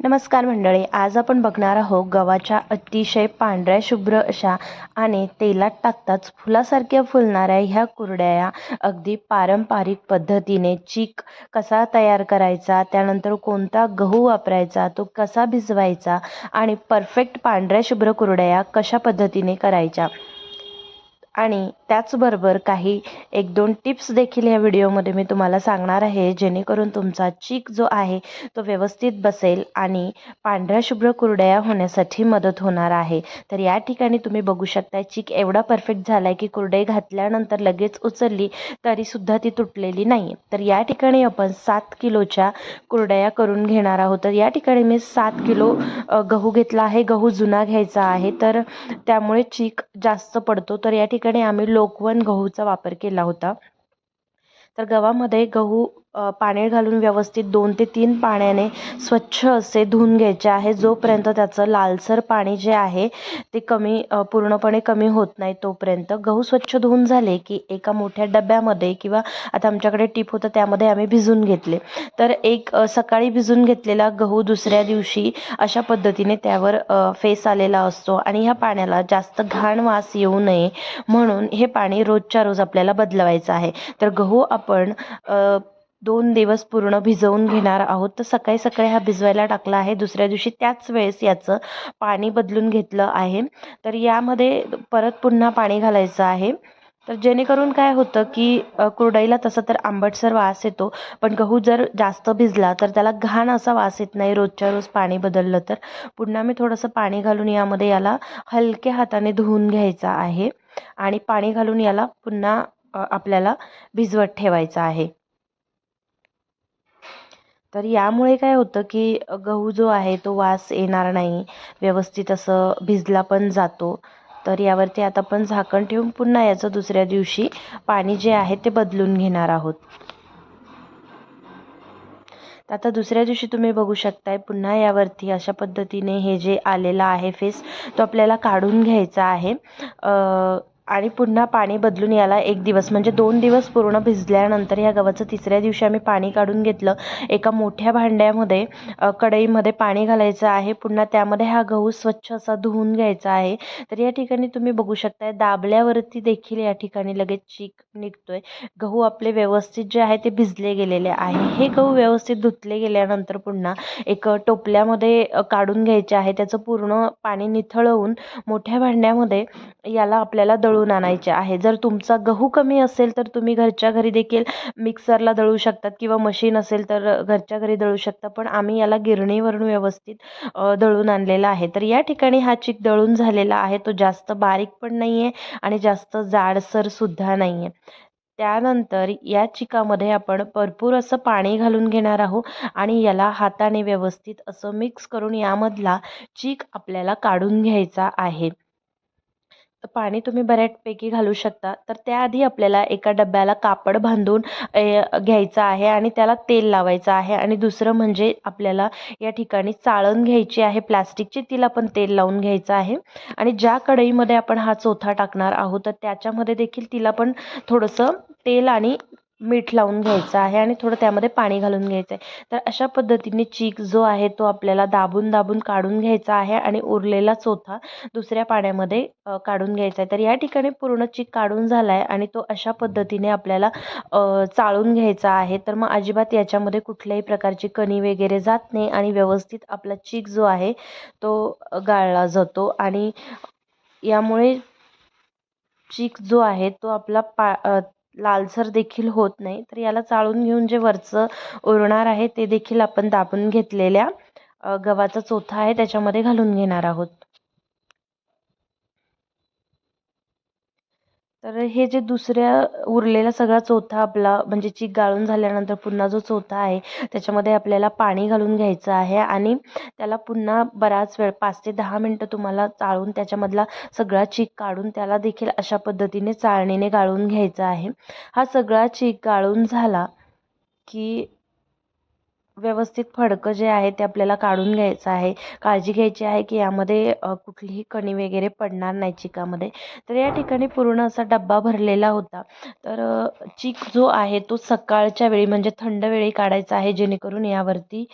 नमस्कार मंडळी आज आपण बघणार आहोत गव्हाच्या अतिशय पांढऱ्या शुभ्र अशा आणि तेलात टाकताच फुलासारख्या फुलणाऱ्या ह्या कुरड्या अगदी पारंपरिक पद्धतीने चीक कसा तयार करायचा त्यानंतर कोणता गहू वापरायचा तो कसा भिजवायचा आणि परफेक्ट पांढऱ्या शुभ्र कुरड्या कशा पद्धतीने करायच्या. आणि त्याचबरोबर काही एक दोन टिप्स देखील या व्हिडिओमध्ये मी तुम्हाला सांगणार आहे जेणेकरून तुमचा चीक जो आहे तो व्यवस्थित बसेल आणि पांढऱ्या शुभ्र कुरडया होण्यासाठी मदत होणार आहे. तर या ठिकाणी तुम्ही बघू शकता चीक एवढा परफेक्ट झाला आहे की कुरडई घातल्यानंतर लगेच उचलली तरीसुद्धा ती तुटलेली नाही तर या ठिकाणी आपण सात किलोच्या कुरडया करून घेणार आहोत. तर या ठिकाणी मी सात किलो गहू घेतला आहे. गहू जुना घ्यायचा आहे. तर त्यामुळे चीक जास्त पडतो. तर या ठिकाणी आम्ही लोकवन गहूचा वापर केला होता. तर गव्हामध्ये गहू पाणी घालून व्यवस्थित दोन ते तीन पाण्याने स्वच्छ असे धुवून घ्यायचे आहे. जोपर्यंत त्याचं लालसर पाणी जे आहे ते कमी पूर्णपणे कमी होत नाही तोपर्यंत. गहू स्वच्छ धुवून झाले की एका मोठ्या डब्यामध्ये किंवा आता आमच्याकडे टीप होतं त्यामध्ये आम्ही भिजून घेतले. तर एक सकाळी भिजून घेतलेला गहू दुसऱ्या दिवशी अशा पद्धतीने त्यावर फेस आलेला असतो आणि ह्या पाण्याला जास्त घाण वास येऊ नये म्हणून हे पाणी रोजच्या रोज आपल्याला बदलवायचं आहे. तर गहू आपण दोन दिवस पूर्ण भिजवून घेणार आहोत. तर सकाळी सकाळी हा भिजवायला टाकला आहे. दुसऱ्या दिवशी त्याच वेळेस याचं पाणी बदलून घेतलं आहे. तर यामध्ये परत पुन्हा पाणी घालायचं आहे. तर जेणेकरून काय होतं की कुरडईला तसं तर आंबटसर वास येतो पण गहू जर जास्त भिजला तर त्याला घाण असा वास येत नाही रोजच्या रोज पाणी बदललं तर. पुन्हा मी थोडंसं पाणी घालून यामध्ये याला हलक्या हाताने धुवून घ्यायचं आहे. आणि पाणी घालून याला पुन्हा आपल्याला भिजवत ठेवायचं आहे. तर यामुळे काय होतं की गहू जो आहे तो वास येणार नाही. व्यवस्थित असं भिजला पण जातो. तर यावरती आता आपण झाकण ठेवून पुन्हा याचं दुसऱ्या दिवशी पाणी जे आहे ते बदलून घेणार आहोत. आता दुसऱ्या दिवशी तुम्ही बघू शकताय पुन्हा यावरती अशा पद्धतीने हे जे आलेलं आहे फेस तो आपल्याला काढून घ्यायचा आहे. आणि पुन्हा पाणी बदलून याला एक दिवस म्हणजे दोन दिवस पूर्ण भिजल्यानंतर या गव्हाचं तिसऱ्या दिवशी आम्ही पाणी काढून घेतलं. एका मोठ्या भांड्यामध्ये कढईमध्ये पाणी घालायचं आहे. पुन्हा त्यामध्ये हा गहू स्वच्छ असा धुवून घ्यायचा आहे. तर या ठिकाणी तुम्ही बघू शकताय दाबल्यावरती देखील या ठिकाणी लगेच चीक निघतोय. गहू आपले व्यवस्थित जे आहे ते भिजले गेलेले आहे. हे गहू व्यवस्थित धुतले गेल्यानंतर पुन्हा एक टोपल्यामध्ये काढून घ्यायचे आहे. त्याचं पूर्ण पाणी निथळवून मोठ्या भांड्यामध्ये याला आपल्याला दळून दळून आणायचे आहे. जर तुमचा गहू कमी असेल तर तुम्ही घरच्या घरी देखील मिक्सरला दळू शकतात किंवा मशीन असेल तर घरच्या घरी दळू शकता. पण आम्ही याला गिरणीवरून व्यवस्थित दळून आणलेला आहे. तर या ठिकाणी हा चिक दळून झालेला आहे. तो जास्त बारीक पण नाही आहे आणि जास्त जाडसरसुद्धा नाही आहे त्यानंतर या चिकामध्ये आपण भरपूर असं पाणी घालून घेणार आहोत आणि याला हाताने व्यवस्थित असं मिक्स करून यामधला चीक आपल्याला काढून घ्यायचा आहे. पाणी तुम्ही बऱ्याचपैकी घालू शकता. तर त्याआधी आपल्याला एका डब्याला कापड बांधून घ्यायचं आहे आणि त्याला तेल लावायचं आहे. आणि दुसरं म्हणजे आपल्याला या ठिकाणी चाळण घ्यायची आहे प्लास्टिकची तिला पण तेल लावून घ्यायचं आहे. आणि ज्या कढईमध्ये आपण हा चोथा टाकणार आहोत तर त्याच्यामध्ये देखील तिला पण थोडंसं तेल आणि मीठ लावून घ्यायचं आहे आणि थोडं त्यामध्ये पाणी घालून घ्यायचं आहे तर अशा पद्धतीने चीक जो आहे तो आपल्याला दाबून दाबून काढून घ्यायचा आहे आणि उरलेला चोथा दुसऱ्या पाण्यामध्ये काढून घ्यायचा आहे तर या ठिकाणी पूर्ण चीक काढून झाला आहे आणि तो अशा पद्धतीने आपल्याला चाळून घ्यायचा आहे. तर मग अजिबात याच्यामध्ये कुठल्याही प्रकारची कणी वगैरे जात नाही आणि व्यवस्थित आपला चीक जो आहे तो गाळला जातो आणि यामुळे चीक जो आहे तो आपला पा लालसर देखील होत नाही. तर याला चाळून घेऊन जे वरचं उरणार आहे ते देखील आपण दाबून घेतलेल्या गव्हाचा चोथा आहे त्याच्यामध्ये घालून घेणार आहोत. तर हे जे दुसऱ्या उरलेला सगळा चोथा आपला म्हणजे चीक गाळून झाल्यानंतर पुन्हा जो चोथा आहे त्याच्यामध्ये आपल्याला पाणी घालून घ्यायचं आहे आणि त्याला पुन्हा बराच वेळ पाच ते दहा मिनटं तुम्हाला चाळून त्याच्यामधला सगळा चीक काढून त्याला देखील अशा पद्धतीने चाळणीने गाळून घ्यायचा आहे. हा सगळा चीक गाळून झाला की व्यवस्थित फडकं जे आहे ते आपल्याला काढून घ्यायचं आहे. काळजी घ्यायची आहे की यामध्ये कुठलीही कणी वगैरे पडणार नाही चिकामध्ये. तर या ठिकाणी पूर्ण असा डब्बा भरलेला होता. तर चीक जो आहे तो सकाळच्या वेळी म्हणजे थंड वेळी काढायचा आहे जेणेकरून यावरती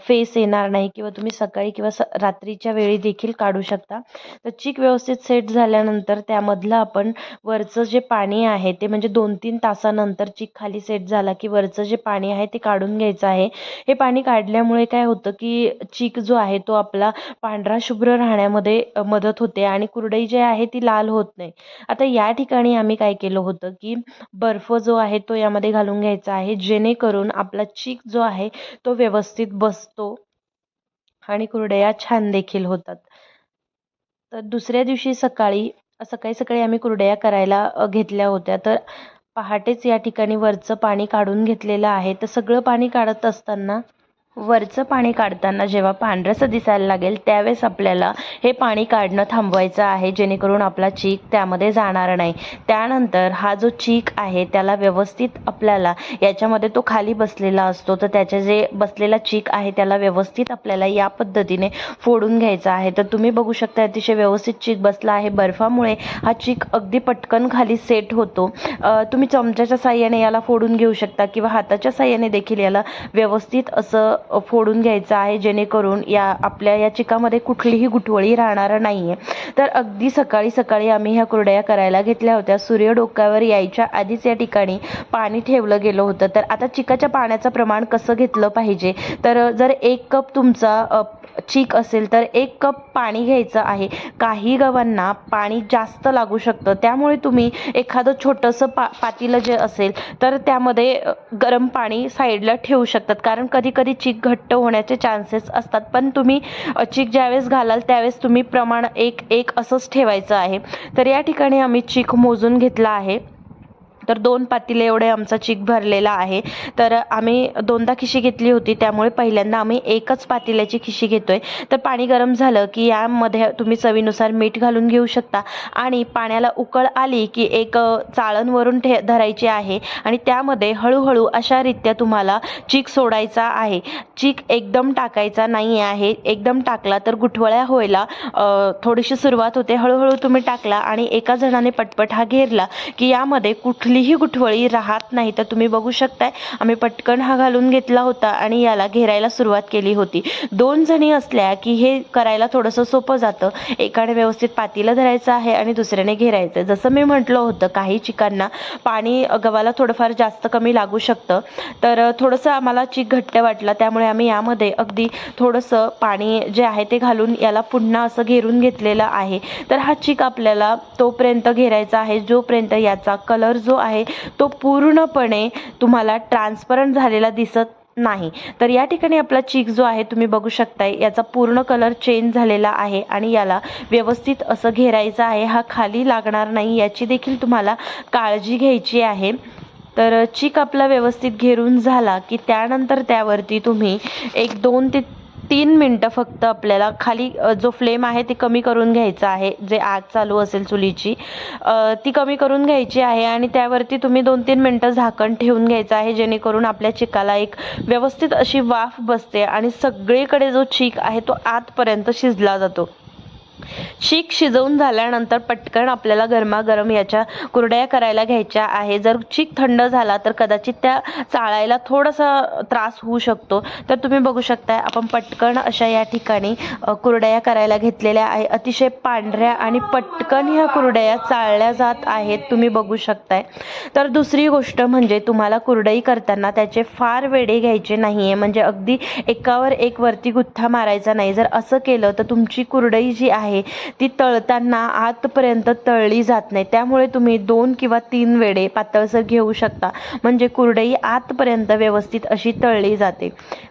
फेस येणार नाही किंवा तुम्ही सकाळी किंवा स रात्रीच्या वेळी देखील काढू शकता. तर चीक व्यवस्थित सेट झाल्यानंतर त्यामधलं आपण वरचं जे पाणी आहे ते म्हणजे दोन तीन तासानंतर चीक खाली सेट झाला की वरचं जे पाणी आहे ते काढून घ्यायचं आहे. हे पाणी काढल्यामुळे काय होतं की चीक जो आहे तो आपला पांढरा शुभ्र राहण्यामध्ये मदत होते आणि कुरडई जी आहे ती लाल होत नाही. आता या ठिकाणी आम्ही काय केलं होतं की बर्फ जो आहे तो यामध्ये घालून घ्यायचा आहे जेणेकरून आपला चीक जो आहे तो व्यवस्थित बसतो आणि कुरडया छान देखील होतात. तर दुसऱ्या दिवशी सकाळी सकाळी सकाळी आम्ही कुरडया करायला घेतल्या होत्या. तर पहाटेच या ठिकाणी वरचं पाणी काढून घेतलेलं आहे. तर सगळं पाणी काढत असताना वरचं पाणी काढताना जेव्हा पांढरंसं दिसायला लागेल त्यावेळेस आपल्याला हे पाणी काढणं थांबवायचं आहे जेणेकरून आपला चीक त्यामध्ये जाणार नाही. त्यानंतर हा जो चीक आहे त्याला व्यवस्थित आपल्याला याच्यामध्ये तो खाली बसलेला असतो. तर त्याचे जे बसलेला चीक आहे त्याला व्यवस्थित आपल्याला या पद्धतीने फोडून घ्यायचा आहे. तर तुम्ही बघू शकता अतिशय व्यवस्थित चीक बसला आहे. बर्फामुळे हा चीक अगदी पटकन खाली सेट होतो. तुम्ही चमच्याच्या साह्याने याला फोडून घेऊ शकता किंवा हाताच्या साह्याने देखील याला व्यवस्थित असं फोडून घ्यायचं आहे जेणेकरून या आपल्या या चिकामध्ये कुठलीही गुठवळी राहणार नाही आहे तर अगदी सकाळी सकाळी आम्ही ह्या कुरड्या करायला घेतल्या होत्या. सूर्य डोक्यावर यायच्या आधीच या ठिकाणी पाणी ठेवलं गेलं होतं. तर आता चिकाच्या पाण्याचं प्रमाण कसं घेतलं पाहिजे? तर जर एक कप तुमचा चीक असेल तर एक कप पाणी घ्यायचं आहे. काही गव्हांना पाणी जास्त लागू शकतं. त्यामुळे तुम्ही एखादं छोटंसं पा पातीलं जे असेल तर त्यामध्ये गरम पाणी साईडला ठेवू शकतात. कारण कधी कधी चीक घट्ट होण्याचे चान्सेस असतात. पण तुम्ही चीक ज्यावेळेस घालाल त्यावेळेस तुम्ही प्रमाण एक एक असंच ठेवायचं आहे. तर या ठिकाणी आम्ही चीक मोजून घेतला आहे. तर दोन पातेले एवढे आमचा चीक भरलेला आहे. तर आम्ही दोनदा खिशी घेतली होती त्यामुळे पहिल्यांदा आम्ही एकच पातेल्याची खिशी घेतोय. तर पाणी गरम झालं की यामध्ये तुम्ही चवीनुसार मीठ घालून घेऊ शकता. आणि पाण्याला उकळ आली की एक चाळणवरून ठे धरायची आहे. आणि त्यामध्ये हळूहळू अशा रीत्या तुम्हाला चीक सोडायचा आहे. चीक एकदम टाकायचा नाही आहे. एकदम टाकला तर गुठवळ्या व्हायला थोडीशी सुरुवात होते. हळूहळू तुम्ही टाकला आणि एका जणाने पटपट हा घेरला की यामध्ये कुठली कुठलीही गुठवळी राहत नाही. तर तुम्ही बघू शकताय आम्ही पटकन हा घालून घेतला होता आणि याला घेरायला सुरुवात केली होती. दोन जणी असल्या की हे करायला थोडंसं सोपं जातं. एकाने व्यवस्थित पातीला धरायचं आहे आणि दुसऱ्याने घेरायचं. जसं मी म्हटलं होतं काही चिकांना पाणी गव्हाला थोडंफार जास्त कमी लागू शकतं. तर थोडंसं आम्हाला चीक घट्ट वाटलं. त्यामुळे आम्ही यामध्ये अगदी थोडंसं पाणी जे आहे ते घालून याला पुन्हा असं घेरून घेतलेलं आहे. तर हा चिक आपल्याला तोपर्यंत घेरायचा आहे जोपर्यंत याचा कलर जो आहे तो पूर्णपणे तुम्हाला ट्रान्सपरंट झालेला दिसत नाही. तर या ठिकाणी आपला चीक जो आहे तुम्ही बघू शकताय याचा पूर्ण कलर चेंज झालेला आहे आणि याला व्यवस्थित असं घेरायचं आहे. हा खाली लागणार नाही याची देखील तुम्हाला काळजी घ्यायची आहे. तर चीक आपला व्यवस्थित घेरून झाला की त्यानंतर त्यावरती तुम्ही एक दोन ते तीन मिनटं फक्त आपल्याला खाली जो फ्लेम आहे ती कमी करून घ्यायचा आहे जे आग चालू असेल चुलीची. ती कमी करून घ्यायची आहे आणि त्यावरती तुम्ही दोन तीन मिनटं झाकण ठेवून घ्यायचं आहे जेणेकरून आपल्या चिकाला एक व्यवस्थित अशी वाफ बसते आणि सगळीकडे जो चीक आहे तो आतपर्यंत शिजला जातो. शीख शिजवून झाल्यानंतर पटकन आपल्याला गरमागरम याच्या कुरड्या करायला घ्यायच्या आहे. जर शीख थंड झाला तर कदाचित त्या चाळायला थोडासा त्रास होऊ शकतो. तर तुम्ही बघू शकताय आपण पटकन अशा या ठिकाणी कुरड्या करायला घेतलेल्या आहे. अतिशय पांढऱ्या आणि पटकन ह्या कुरड्या चाळल्या जात आहेत. तुम्ही बघू शकताय. तर दुसरी गोष्ट म्हणजे तुम्हाला कुरडई करताना त्याचे फार वेडे घ्यायचे नाही आहे म्हणजे अगदी एकावर एक वरती गुत्था मारायचा नाही. जर असं केलं तर तुमची कुरडई जी आहे आहे ती तळताना आतपर्यंत तळली जात नाही. त्यामुळे तुम्ही दोन किंवा तीन वेळे पातळसर घेऊ शकता. म्हणजे कुरडई आतपर्यंत व्यवस्थित अशी तळली जाते.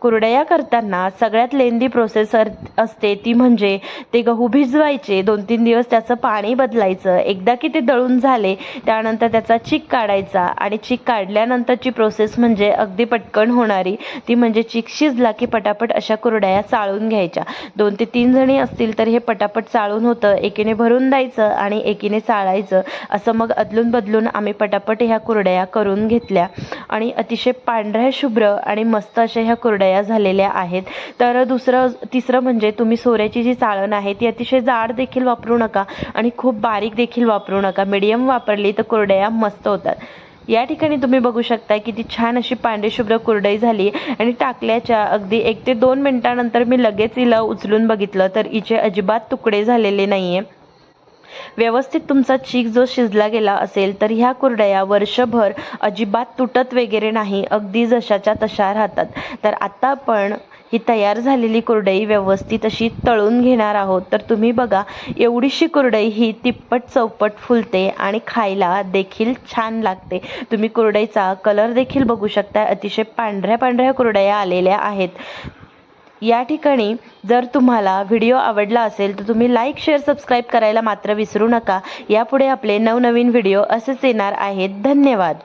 कुरडया करताना सगळ्यात लेंदी प्रोसेस असते ती म्हणजे ते गहू भिजवायचे. दोन तीन दिवस त्याचं पाणी बदलायचं. एकदा की ते दळून झाले त्यानंतर त्याचा चीक काढायचा आणि चीक काढल्यानंतरची प्रोसेस म्हणजे अगदी पटकन होणारी. ती म्हणजे चीक शिजला की पटापट अशा कुरडया चाळून घ्यायच्या. दोन ते तीन जणी असतील तर हे पटापट चाळून होतं. एकीने भरून द्यायचं आणि एकीने चाळायचं. असं मग अदलून बदलून आम्ही पटापट ह्या कुरडया करून घेतल्या. आणि अतिशय पांढऱ्या शुभ्र आणि मस्त अशा ह्या कुरडया झालेल्या आहेत. तर दुसरं तिसरं म्हणजे तुम्ही सोऱ्याची जी चाळण आहे ती अतिशय जाड देखील वापरू नका आणि खूप बारीक देखील वापरू नका. मीडियम वापरली तर कुरडया मस्त होतात. या ठिकाणी तुम्ही बघू शकता ती छान अशी पांढरीशुभ्र कुरडई झाली आणि टाकल्याच्या अगदी एक ते दोन मिनिटानंतर मी लगेच हिला उचलून बघितलं. तर हिचे अजिबात तुकडे झालेले नाही आहे व्यवस्थित तुमचा चीक जो शिजला गेला असेल तर ह्या कुरडया वर्षभर अजिबात तुटत वगैरे नाही अगदी जशाच्या तशा राहतात. तर आता आपण ही तयार झालेली कुरडई व्यवस्थित अशी तळून घेणार आहोत. तर तुम्ही बघा एवढीशी कुरडई ही तिप्पट चौपट फुलते आणि खायला देखील छान लागते. तुम्ही कुरडईचा कलर देखील बघू शकता अतिशय पांढऱ्या पांढऱ्या कुरडया आलेल्या आहेत. या ठिकाणी जर तुम्हाला व्हिडिओ आवडला असेल तर तुम्ही लाईक शेअर सबस्क्राईब करायला मात्र विसरू नका. यापुढे आपले नवनवीन व्हिडिओ असेच येणार आहेत. धन्यवाद.